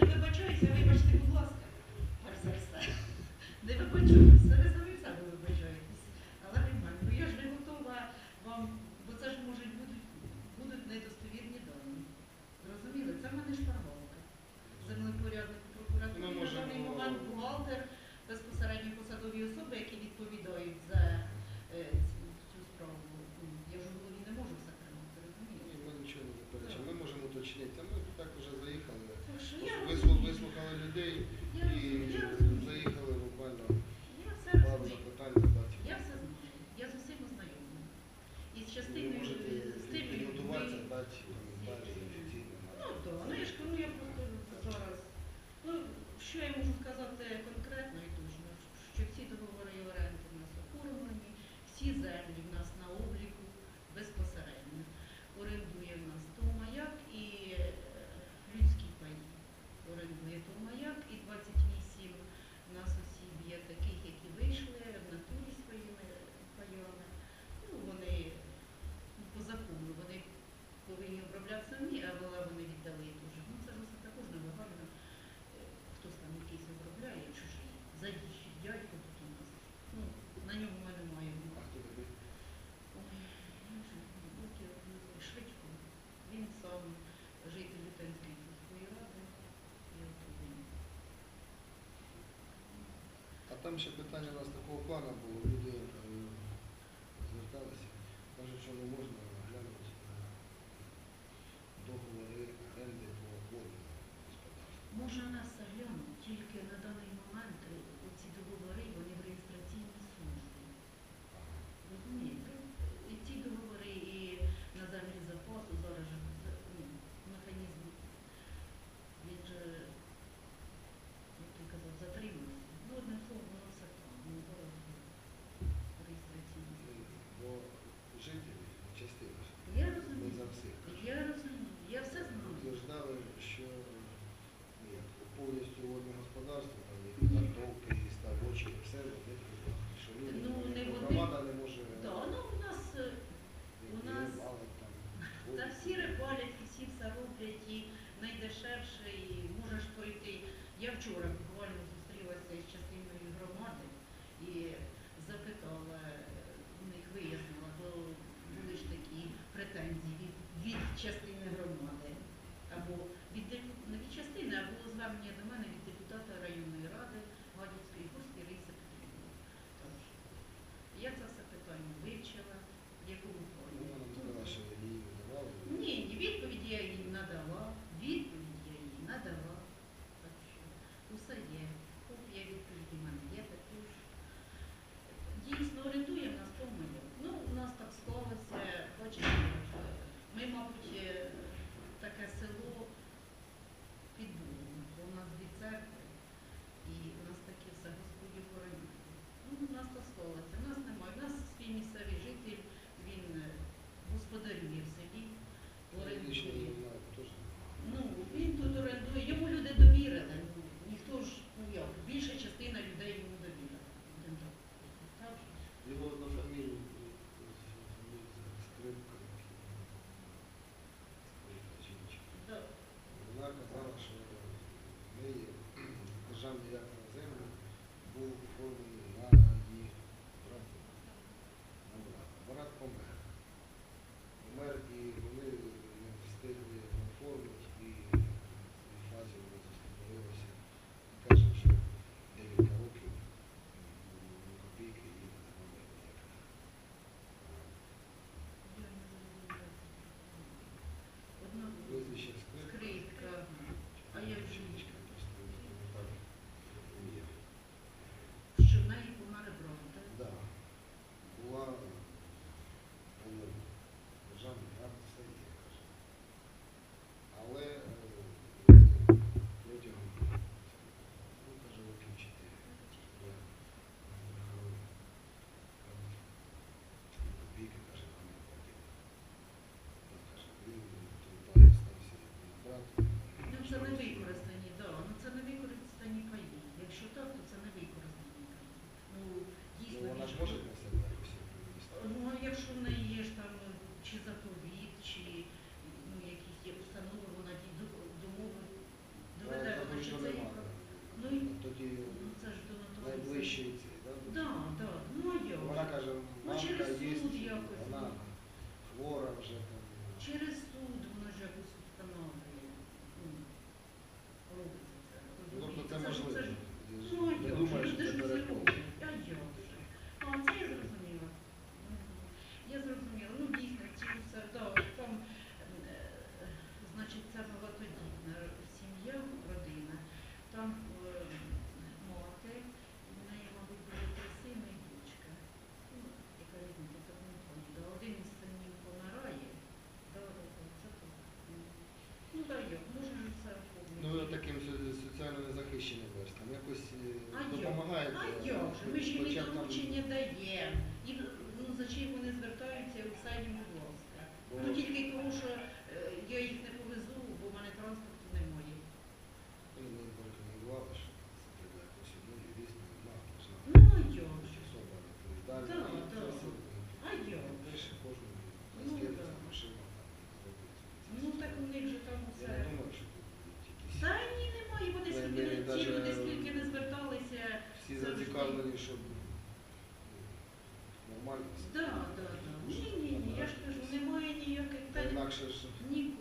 Вибачаюся, вибачте, будь ласка, перш за. Не вибачаюся. today. там ще питання у нас такого плану було, люди е, зверталися, кажуть, що не можна. і можеш пройти. Я вчора буквально зустрілася з частиною громади і запитала, у них вияснила, бо були ж такі претензії від, від частини громади.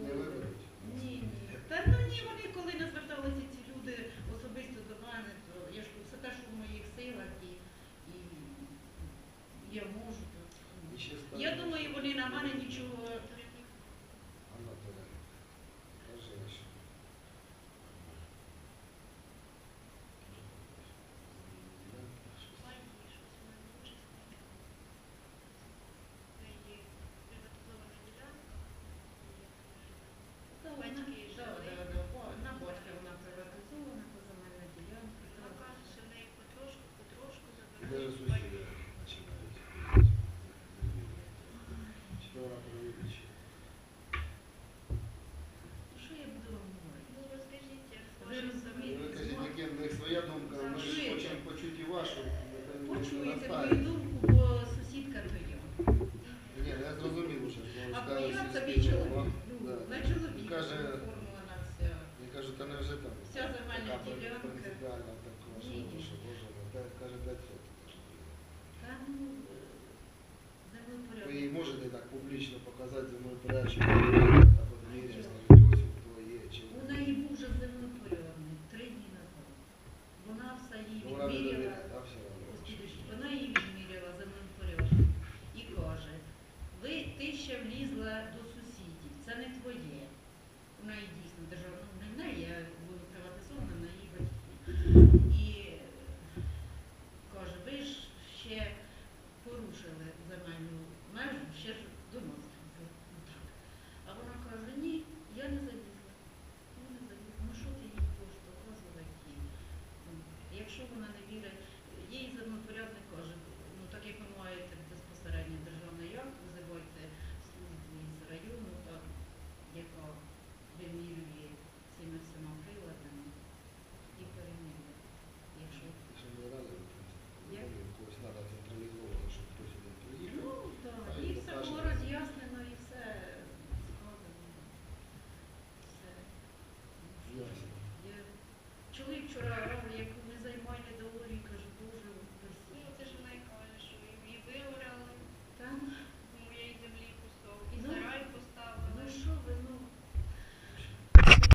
Ні. Ні. Та ну ні, вони коли не зверталися вашу Почуєте мою думку. Ні, я зрозумів уже. А поїхав собі чоловік. На ну, чоловіка каже, формула на е, вся. Я кажу. Вся загальна ділянка.